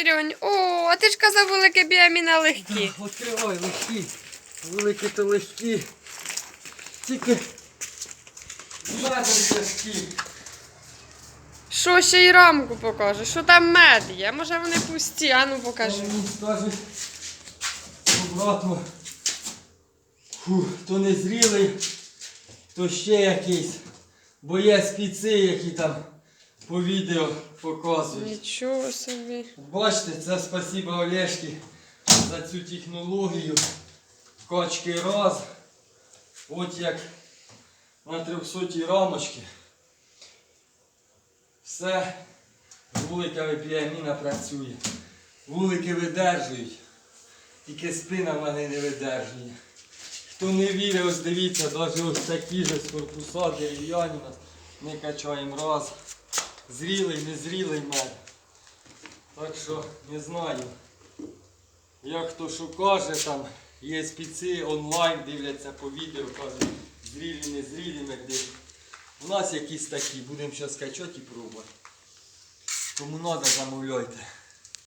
Ірюнь, О, а ти ж казав велике біаміна легкі. Відкривай легкі. Великі то легкі. Тільки медом тяжкі. Що ще й рамку покаже? Що там мед є? Може вони пусті, а ну покажи. Скажуть обратно. Фу, то не зрілий, то ще якийсь. Бо є спіци, які там по відео показують. Нічого собі. Бачите, це спасибо Олешки за цю технологію. Качки раз. От як на 300 рамочки. Все вуликами піаміна працює. Вулики видержують. Тільки спина в мене не видержує. Хто не вірить, ось дивіться, навіть ось такі ж корпуса дерев'яні. Ми качаємо раз. Зрілий, незрілий мед. Так що не знаю. Як хто що каже, там є спіці онлайн, дивляться по відео, кажуть, зрілі, незрілі меди. У нас якісь такі, будемо зараз качати і пробувати. Кому треба, замовляйте.